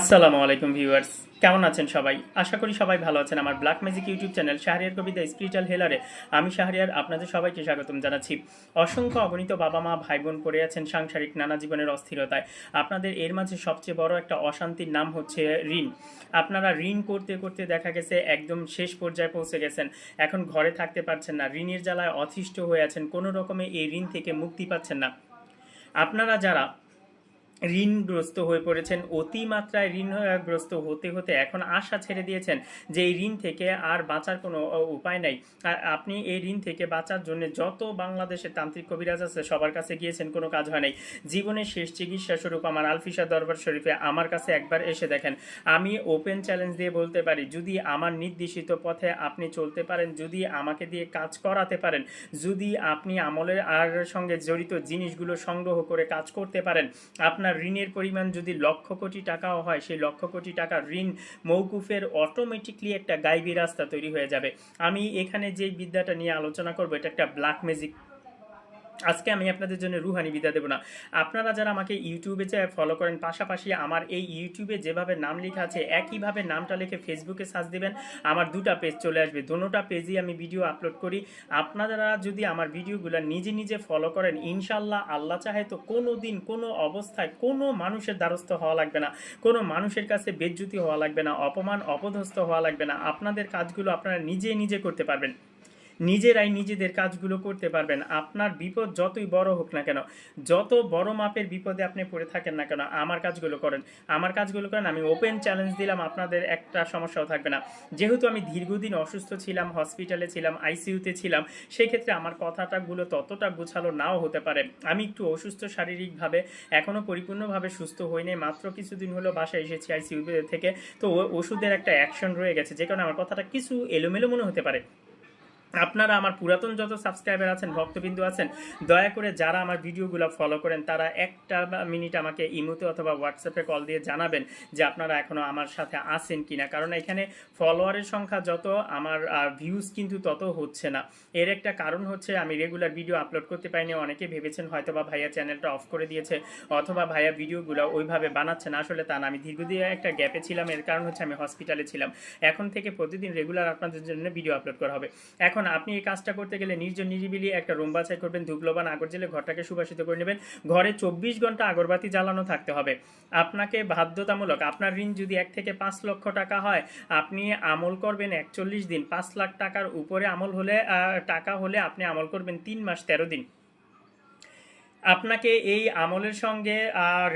আসসালামু আলাইকুম ভিউয়ার্স, কেমন আছেন সবাই? আশা করি সবাই ভালো আছেন। আমার black magic YouTube channel Shahriar Kabita spiritual হেলারে আমি শাহরিয়ার, আপনাদের সবাইকে স্বাগতম জানাচ্ছি। অসংখ্য অগণিত বাবা মা ভাই বোন পড়ে আছেন সাংসারিক নানা জীবনের অস্থিরতায়। আপনাদের এর মাঝে সবচেয়ে বড় একটা অশান্তির নাম হচ্ছে ঋণ। আপনারা ঋণ করতে করতে দেখা গেছে একদম শেষ পর্যায়ে পৌঁছে গেছেন। এখন ঘরে থাকতে পারছেন না, ঋণের জ্বালায় অতিষ্ঠ হয়ে আছেন, কোনো রকমে এই ঋণ থেকে মুক্তি পাচ্ছেন না। আপনারা যারা ঋণগ্রস্ত হয়ে পড়েছেন। অতিমাত্রায় ঋণগ্রস্ত হতে হতে এখন আশা ছেড়ে দিয়েছেন যে এই ঋণ থেকে আর বাঁচার কোনো উপায় নাই। আপনি এই ঋণ থেকে বাঁচার জন্য যত বাংলাদেশের তান্ত্রিক কবিরাজ আছে, সবার কাছে গিয়েছেন, কোনো কাজ হয় নাই। জীবনের শেষ চিকিৎসা স্বরূপ আমার আলফিসা দরবার শরীফে আমার কাছে একবার এসে দেখেন। আমি ওপেন চ্যালেঞ্জ দিয়ে বলতে পারি, যদি আমার নির্দেশিত পথে আপনি চলতে পারেন, যদি আমাকে দিয়ে কাজ করাতে পারেন, যদি আপনি আমলের আর সঙ্গে জড়িত জিনিসগুলো সংগ্রহ করে কাজ করতে পারেন, আপনার ঋণের পরিমাণ যদি লক্ষ কোটি টাকাও হয়, সেই লক্ষ কোটি টাকা ঋণ মৌকুফের অটোমেটিকলি একটা গাইবি রাস্তা তৈরি হয়ে যাবে। আমি এখানে যে বিদ্যাটা নিয়ে আলোচনা করব, এটা একটা ব্ল্যাক ম্যাজিক আজকে আমি আপনাদের জন্য রুহানি বিদ্যা দেবো না। আপনারা যারা আমাকে ইউটিউবে যে ফলো করেন, পাশাপাশি আমার এই ইউটিউবে যেভাবে নাম লেখা আছে, একইভাবে নামটা লিখে ফেসবুকে সার্চ দেবেন, আমার দুটা পেজ চলে আসবে। দোনোটা পেজেই আমি ভিডিও আপলোড করি। আপনারা যদি আমার ভিডিওগুলো নিজে নিজে ফলো করেন ইনশাল্লাহ আল্লাহ চাহে তো কোনো দিন, কোনো অবস্থায় কোনো মানুষের দ্বারস্থ হওয়া লাগবে না। কোনো মানুষের কাছে বেজ্জুতি হওয়া লাগবে না, অপমান, অপদস্থ হওয়া লাগবে না। আপনাদের কাজগুলো আপনারা নিজে নিজে করতে পারবেন। নিজেরাই নিজেদের কাজগুলো করতে পারবেন। আপনার বিপদ যতই বড় হোক না কেন, যত বড় মাপের বিপদে আপনি পড়ে থাকেন না কেন, আমার কাজগুলো করেন। আমার কাজগুলো করেন, আমি ওপেন চ্যালেঞ্জ দিলাম, আপনাদের একটা সমস্যাও থাকবে না। যেহেতু আমি দীর্ঘদিন অসুস্থ ছিলাম হসপিটালে ছিলাম আইসিইউতে ছিলাম সেই ক্ষেত্রে আমার কথাটাগুলো ততটা গোছালো নাও হতে পারে। আমি একটু অসুস্থ শারীরিকভাবে এখনও পরিপূর্ণভাবে সুস্থ হই হইনি মাত্র কিছুদিন হলো বাসায় এসেছি আইসিইউ থেকে, তো ওষুধের একটা অ্যাকশন রয়ে গেছে, যে কারণে আমার কথাটা কিছু এলোমেলো মনে হতে পারে। আপনারা আমার পুরাতন যত সাবস্ক্রাইবার আছেন, ভক্তবিন্দু আছেন, দয়া করে যারা আমার ভিডিওগুলো ফলো করেন, তারা একটা মিনিট আমাকে ইমোতে অথবা হোয়াটসঅ্যাপে কল দিয়ে জানাবেন যে আপনারা এখনও আমার সাথে আছেন কিনা। কারণ এখানে ফলোয়ারের সংখ্যা যত, আমার ভিউজ কিন্তু তত হচ্ছে না। এর একটা কারণ হচ্ছে, আমি রেগুলার ভিডিও আপলোড করতে পারিনি, অনেকে ভেবেছেন হয়তো বা ভাইয়া চ্যানেলটা অফ করে দিয়েছে, অথবা ভাইয়া ভিডিওগুলো ওইভাবে বানাচ্ছে না। আসলে তা না, আমি দীর্ঘদিন একটা গ্যাপে ছিলাম, এর কারণ হচ্ছে আমি হসপিটালে ছিলাম। এখন থেকে প্রতিদিন রেগুলার আপনাদের জন্য ভিডিও আপলোড করা হবে। এখন আপনি এই কাজটা করতে গেলে নির্জন নিরিবিলি একটা রুম বাছাই করবেন ধুপলবান আগর জেলে ঘরটাকে সুবাসিত করে নেবেন। ঘরে চব্বিশ ঘণ্টা আগরবাতি জ্বালানো থাকতে হবে। আপনাকে বাধ্যতামূলক আপনার ঋণ যদি এক থেকে পাঁচ লক্ষ টাকা হয়, আপনি আমল করবেন একচল্লিশ দিন। পাঁচ লাখ টাকার উপরে আমল হলে টাকা হলে আপনি আমল করবেন তিন মাস তেরো দিন। আপনাকে এই আমলের সঙ্গে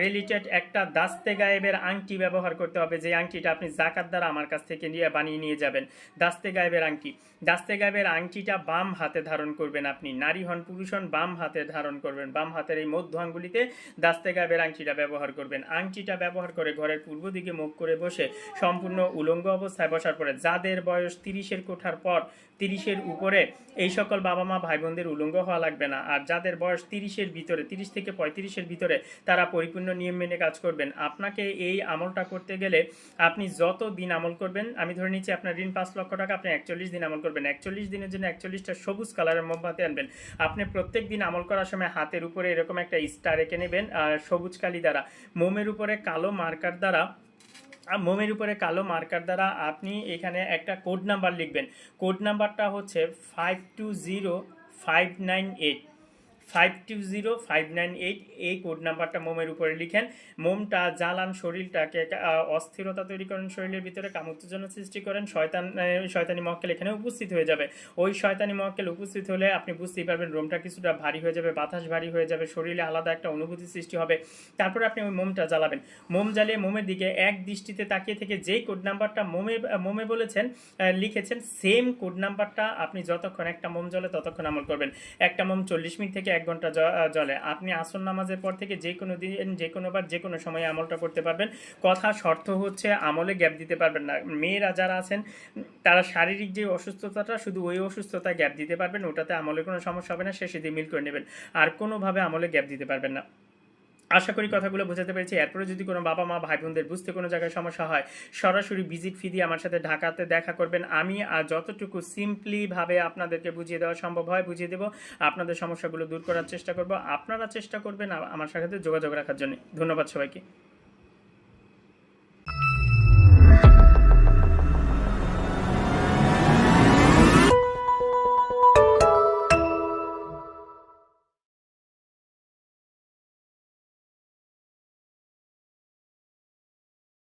রিলেটেড একটা দাস্তে গায়েবের আংটি ব্যবহার করতে হবে। যে আংটিটা আপনি জাকাত দ্বারা আমার কাছ থেকে নিয়ে, বানিয়ে নিয়ে যাবেন। দাস্তে গায়েবের আংটি। দাস্তে গায়েবের আংটিটা বাম হাতে ধারণ করবেন আপনি। নারী হন, পুরুষ হন, বাম হাতে ধারণ করবেন। বাম হাতের এই মধ্য আঙ্গুলিতে দাস্তে গায়েবের আংটিটা ব্যবহার করবেন। আংটিটা ব্যবহার করে ঘরের পূর্ব দিকে মুখ করে বসে সম্পূর্ণ উলঙ্গ অবস্থায় বসার পরে যাদের বয়স তিরিশের কোঠার পর, তিরিশের উপরে, এই সকল বাবা মা ভাই বোনদের উলঙ্গ হওয়া লাগবে না। আর যাদের বয়স তিরিশের ভিতরে তিরিশ থেকে পঁয়ত্রিশের ভিতরে তারা পরিপূর্ণ নিয়ম মেনে কাজ করবেন। আপনাকে এই আমলটা করতে গেলে আপনি যত দিন আমল করবেন, আমি ধরে নিচ্ছি আপনার ঋণ পাঁচ লক্ষ টাকা, আপনি একচল্লিশ দিন আমল করবেন। একচল্লিশ দিনের জন্য একচল্লিশটা সবুজ কালারের মোমবাতি আনবেন। আপনি প্রত্যেক দিন আমল করার সময় হাতের উপরে এরকম একটা স্টার এঁকে নেবেন সবুজ কালি দ্বারা। মোমের উপরে কালো মার্কার দ্বারা মোমের উপরে কালো মার্কার দ্বারা আপনি এখানে একটা কোড নাম্বার লিখবেন। কোড নাম্বারটা হচ্ছে five two zero five nine eight five two zero five nine eight এই কোড নাম্বারটা মোমের উপরে লিখেন। মোমটা জ্বালান শরীরটাকে অস্থিরতা তৈরি করেন, শরীরের ভিতরে কামুত্তেজন্য সৃষ্টি করেন, শয়তান শয়তানি মক্কেল এখানে উপস্থিত হয়ে যাবে। ওই শয়তানি মক্কেল উপস্থিত হলে আপনি বুঝতেই পারবেন রোমটা কিছুটা ভারী হয়ে যাবে, বাতাস ভারী হয়ে যাবে, শরীরে আলাদা একটা অনুভূতি সৃষ্টি হবে। তারপরে আপনি ওই মোমটা জ্বালাবেন। মোম জ্বালিয়ে মোমের দিকে এক দৃষ্টিতে তাকিয়ে থেকে যেই কোড নাম্বারটা মোমে মোমে বলেছেন লিখেছেন সেম কোড নাম্বারটা আপনি যতক্ষণ একটা মোম জ্বলে ততক্ষণ আমল করবেন। একটা মোম চল্লিশ মিনিট থেকে এক ঘণ্টা জলে আপনি আসল নামাজের পর থেকে যে কোনো দিন, যে কোনো বার, যে কোনো সময়ে আমলটা করতে পারবেন। কথা, শর্ত হচ্ছে আমলে গ্যাপ দিতে পারবেন না। মেয়েরা যারা আছেন, তারা শারীরিক যে অসুস্থতাটা, শুধু ওই অসুস্থতায় গ্যাপ দিতে পারবেন, ওটাতে আমলে কোনো সমস্যা হবে না সে সেদিন মিল করে নেবেন। আর কোনোভাবে আমলে গ্যাপ দিতে পারবেন না। আশা করি কথাগুলো বোঝাতে পেরেছি। এরপরে যদি কোনো বাবা মা, ভাই বোনদের বুঝতে কোনো জায়গায় সমস্যা হয়, সরাসরি ভিজিট ফি দিয়ে আমার সাথে ঢাকাতে দেখা করবেন। আমি আর যতটুকু সিম্পলিভাবে আপনাদেরকে বুঝিয়ে দেওয়া সম্ভব হয়, বুঝিয়ে দেবো। আপনাদের সমস্যাগুলো দূর করার চেষ্টা করব। আপনারা চেষ্টা করবেন আমার সাথে যোগাযোগ রাখার জন্য। ধন্যবাদ সবাইকে।